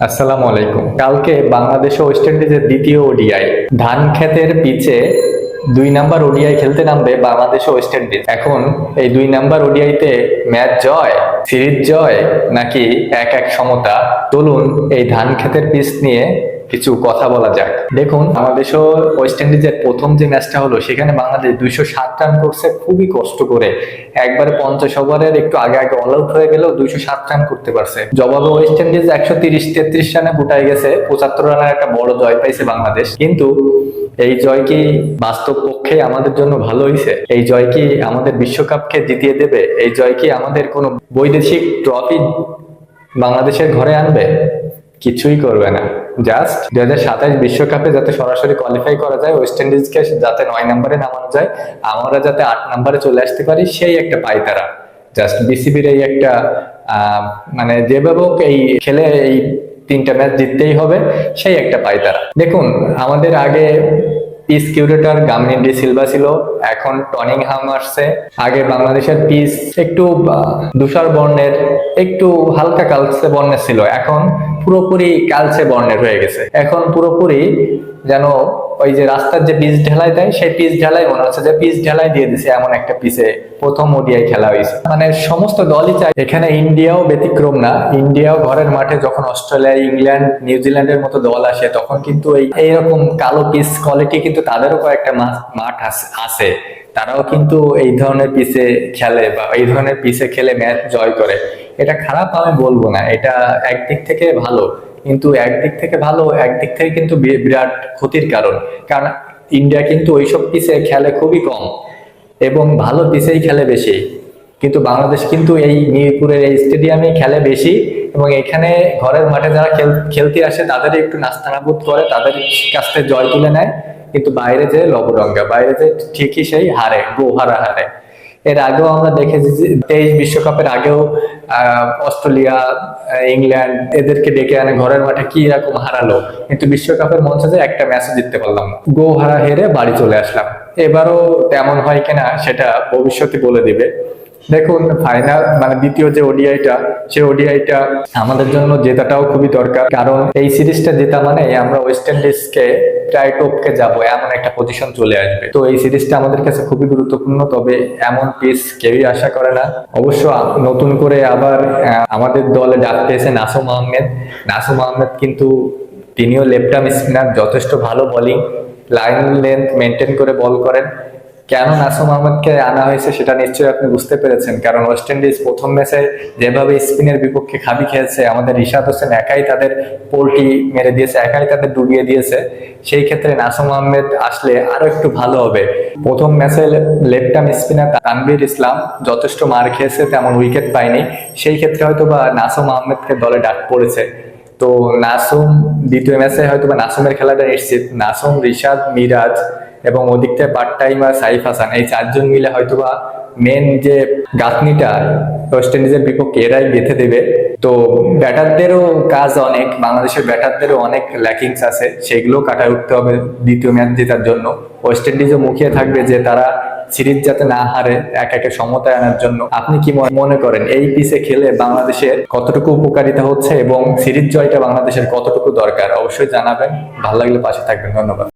আসসালামু আলাইকুম। কালকে বাংলাদেশ ওয়েস্ট ইন্ডিজের দ্বিতীয় ওডিআই ধান ক্ষেতের পিচে দুই নাম্বার ওডিআই খেলতে নামবে বাংলাদেশ ওয়েস্ট ইন্ডিজ। এখন এই দুই নাম্বার ওডিআইতে ম্যাচ জয়, সিরিজ জয়, নাকি এক এক সমতা? চলুন এই ধান ক্ষেতের পিচ নিয়ে কিছু কথা বলা যাক। দেখুন, বাংলাদেশ ওয়েস্ট ইন্ডিজের প্রথম যে ম্যাচটা হলো, সেখানে বাংলাদেশ দুইশো সাত রান করছে, খুবই কষ্ট করে। একবারে পঞ্চাশ ওভারের একটু আগে আগে অল আউট হয়ে গেলেও দুইশো সাত রান করতে পারছে। জবাবে ওয়েস্ট ইন্ডিজ একশো তিরিশ তেত্রিশ রানে গুটাই গেছে, পঁচাত্তর রানের একটা বড় জয় পাইছে বাংলাদেশ। কিন্তু এই জয় কি বাস্তব পক্ষে আমাদের জন্য ভালো হয়েছে এই জয় কি আমাদের বিশ্বকাপকে জিতিয়ে দেবে? এই জয় কি আমাদের কোনো বৈদেশিক ট্রফি বাংলাদেশের ঘরে আনবে? কিছুই করবে না। জাস্ট দুই হাজার সাতাশ বিশ্বকাপে যাতে সরাসরি কোয়ালিফাই করা যায় ওয়েস্ট ইন্ডিজকে যাতে নয় নম্বরে নামানো যায়, আমরা যাতে আট নম্বরে চলে আসতে পারি, সেই একটা পাই তারা জাস্ট বিসিবির এই একটা মানে যেভাবে এই খেলে এই তিনটা ম্যাচ জিততেই হবে, সেই একটা পায় তারা। দেখুন, আমাদের আগে পিস কিউরেটর গামনিন ডি সিলভা ছিল, এখন টনিং হাম আসছে। আগে বাংলাদেশের পিস একটু দুষার বর্ণের, একটু হালকা কালচে বর্ণের ছিল। এখন পুরোপুরি কালচে বর্ণের হয়ে গেছে। এখন পুরোপুরি যেন ওই যে রাস্তার যে পিচ ঢালাই দেয়, সেই পিচ ঢালাই মনে হচ্ছে যে পিচ ঢালাই দিয়ে দিছে এমন একটা পিচে প্রথম ওডিআই খেলা হয়েছে। মানে সমস্ত দলই চায়, এখানে ইন্ডিয়াও ব্যতিক্রম না। ইন্ডিয়াও ঘরের মাঠে যখন অস্ট্রেলিয়া, ইংল্যান্ড, নিউজিল্যান্ডের মতো দল আসে, তখন কিন্তু এই, এইরকম কালো পিচ কোয়ালিটি কিন্তু তাদেরও কয়েকটা মাঠ আছে। তারাও কিন্তু এই ধরনের পিচে খেলে বা এই ধরনের পিচে খেলে ম্যাচ জয় করে। এটা খারাপ আমি বলব না। এটা একদিক থেকে ভালো। কিন্তু একদিক থেকে ভালো, একদিক থেকে কিন্তু বিরাট ক্ষতির কারণ। কারণ ইন্ডিয়া কিন্তু ওইসব পিচে খেলে খুবই কম এবং ভালো পিচেই খেলে বেশি। কিন্তু বাংলাদেশ কিন্তু এই মিরপুরের এই স্টেডিয়ামে খেলে বেশি এবং এখানে ঘরের মাঠে যারা খেল- খেলতে আসে তাদের একটু নাস্তানাবুদ করে, তাদের কাছ থেকে জয় তুলে নেয়। কিন্তু বাইরে যে লবডঙ্গা বাইরে যে ঠিকই সেই হারে, গোহারা হারে। এর আগেও আমরা দেখেছি যে তেইশ বিশ্বকাপের আগেও অস্ট্রেলিয়া ইংল্যান্ড এদেরকে ডেকে আনে ঘরের মাঠে কি রকম হারালো। কিন্তু বিশ্বকাপের মঞ্চে যে একটা ম্যাচও জিততে পারলাম। গো হারা হেরে বাড়ি চলে আসলাম। এবারও তেমন হয় কিনা সেটা ভবিষ্যতে বলে দিবে। দেখুন ফাইনাল মানে দ্বিতীয় যে ওডিআইটা সে ওডিআইটা আমাদের জন্য জেতাটাও খুবই দরকার। কারণ এই সিরিজটা জেতা মানে আমরা ওয়েস্ট ইন্ডিজকে প্রায় টপকে যাব, এমন একটা পজিশন চলে আসবে। তো এই সিরিজটা আমাদের কাছে খুবই গুরুত্বপূর্ণ, তবে এমন পিস কেউই আশা করে না। অবশ্য নতুন করে আবার আমাদের দলে ডাক পেয়েছে নাসুম আহমেদ নাসুম আহমেদ কিন্তু তিনিও লেফট আর্ম স্পিনার, যথেষ্ট ভালো বলিং লাইন লেন্থ মেনটেন করে বল করেন। কেন নাসুম আহমেদকে আনা হয়েছে সেটা নিশ্চয়ই আপনি বুঝতে পেরেছেন। কারণ ওয়েস্ট ইন্ডিজ প্রথম ম্যাচে যেভাবে স্পিনের বিপক্ষে খাবি খেয়েছে আমাদের রিশাদ হোসেন একাই তাদের পোলটি মেরে দিয়েছে, একাই তাদের ডুবিয়ে দিয়েছে। সেই ক্ষেত্রে নাসুম আহমেদ আসলে আরও একটু ভালো হবে। প্রথম ম্যাচে left arm spinner Tanvir Islam যথেষ্ট মার খেয়েছে, তেমন উইকেট পায়নি। সেই ক্ষেত্রে হয়তো বা নাসুম আহমেদকে দলে ডাক পড়েছে। তো নাসুম দ্বিতীয় ম্যাচে হয়তো বা নাসুমের খেলাটা নিশ্চিত। নাসুম, রিশাদ, মিরাজ এবং ওদিকটায় পার্ট টাইম আর সাইফ হাসান, এই চারজন মিলে হয়তোবা মেন যে গাঁথনিটা ওয়েস্ট ইন্ডিজের বিপক্ষে এরাই গেঁথে দেবে। তো ব্যাটারদেরও কাজ অনেক, বাংলাদেশের ব্যাটারদেরও অনেক ল্যাকিংস আছে, সেগুলো কাটায় উঠতে হবে দ্বিতীয় ম্যাচ জেতার জন্য। ওয়েস্ট ইন্ডিজও মুখিয়ে থাকবে যে তারা সিরিজ যাতে না হারে, এক একে সমতায় আনার জন্য। আপনি কি মনে- করেন, এই পিসে খেলে বাংলাদেশের কতটুকু উপকারিতা হচ্ছে এবং সিরিজ জয়টা বাংলাদেশের কতটুকু দরকার? অবশ্যই জানাবেন। ভালো লাগলে পাশে থাকবেন। ধন্যবাদ।